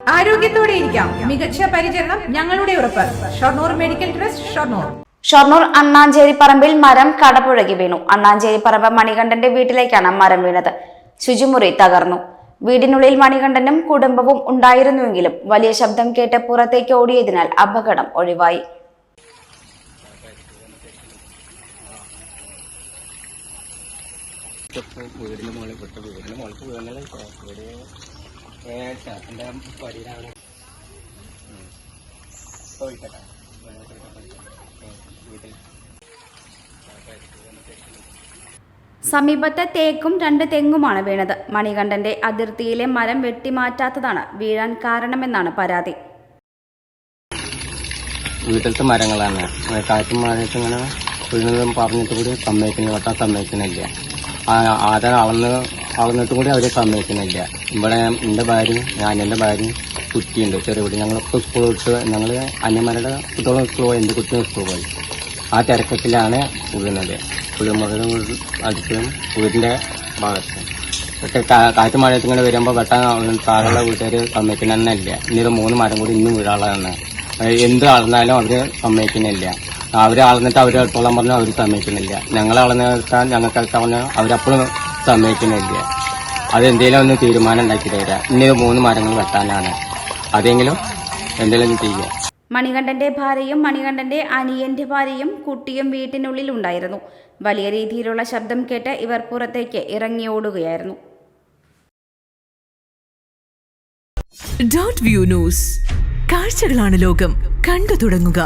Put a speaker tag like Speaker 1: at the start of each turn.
Speaker 1: ആരോഗ്യത്തോടെ ഇരിക്കാം. മികച്ച പരിചരണം ഞങ്ങളുടെ ഉറപ്പ്. Shoranur medical trust Shoranur.
Speaker 2: Shoranur അണ്ണാഞ്ചേരി പറമ്പിൽ മരം കടപുഴകി വീണു. അണ്ണാഞ്ചേരി പറമ്പ് മണികണ്ഠന്റെ വീട്ടിലേക്കാണ് മരം വീണത്. ശുചിമുറി തകർന്നു. വീടിനുള്ളിൽ മണികണ്ഠനും കുടുംബവും ഉണ്ടായിരുന്നുവെങ്കിലും വലിയ ശബ്ദം കേട്ട് പുറത്തേക്ക് ഓടിയതിനാൽ അപകടം ഒഴിവായി.
Speaker 3: മുകളിൽ മുകളിൽ വീട്ടിൽ
Speaker 2: സമീപത്തെ തേക്കും രണ്ട് തെങ്ങുമാണ് വീണത്. മണികണ്ഠന്റെ അതിർത്തിയിലെ മരം വെട്ടിമാറ്റാത്തതാണ് വീഴാൻ കാരണമെന്നാണ് പരാതി.
Speaker 3: വീട്ടിലത്തെ മരങ്ങളാണ്. കാറ്റും മഴയത്ത് ഇങ്ങനെ വീഴുന്നതും പറഞ്ഞിട്ട് കൂടി സമ്മതിക്കുന്നില്ല. വെട്ടാൻ സമ്മതിക്കുന്നില്ല. ആ- ആദ്യം അളന്ന് അളന്നിട്ടും കൂടി അവർ സമ്മതിക്കുന്നില്ല. ഇവിടെ എന്റെ ഭാര്യയും ഞാൻ എന്റെ ഭാര്യയും കുട്ടിയുണ്ട് ചെറിയ കുട്ടി. ഞങ്ങളൊക്കെ സ്കൂൾ വിട്ട് ഞങ്ങൾ അന്യന്മാരുടെ കുട്ടികളും സ്കൂൾ പോയി എന്റെ കുട്ടിയും സ്കൂൾ പോയി. ആ തിരക്കത്തിലാണ് ഉഴുന്നത്. കുളിമുറിയുടെ അടുത്തും വീടിന്റെ ഭാഗത്ത്. പക്ഷെ കാ- കാറ്റ് മഴയത്ത് ഇങ്ങനെ വരുമ്പോൾ വെട്ടാൻ താഴെയുള്ള വീട്ടുകാർ സമ്മതിക്കുന്നതന്നെയില്ല ഇനി ഒരു മൂന്ന് മരം കൂടി ഇന്നും വീഴാളാണ് എന്ത് അളന്നാലും അവർ സമ്മതിക്കുന്നില്ല. അവരെ അളന്നിട്ട് അവരെ എടുത്തോളം പറഞ്ഞാൽ അവർ സമ്മതിക്കുന്നില്ല. ഞങ്ങൾ അളന്നെടുത്താൽ ഞങ്ങൾക്ക് എടുക്കാൻ പറഞ്ഞാൽ അവരപ്പോഴും സമ്മതിക്കുന്നില്ല. അതെന്തേലും ഒന്ന് തീരുമാനം ഉണ്ടാക്കി തരാം. ഇനി മൂന്ന് മരങ്ങൾ വെട്ടാനാണ്. അതെങ്കിലും എന്തെങ്കിലും ചെയ്യുക.
Speaker 2: മണികണ്ഠന്റെ ഭാര്യയും മണികണ്ഠന്റെ അനിയന്റെ ഭാര്യയും കുട്ടിയും വീട്ടിനുള്ളിൽ ഉണ്ടായിരുന്നു. വലിയ രീതിയിലുള്ള ശബ്ദം കേട്ട് ഇവർ പുറത്തേക്ക് ഇറങ്ങിയോടുകയായിരുന്നു
Speaker 4: ഡോട്ട് വ്യൂ ന്യൂസ് കാഴ്ചകളാണ് ലോകം. കണ്ടു തുടങ്ങുക.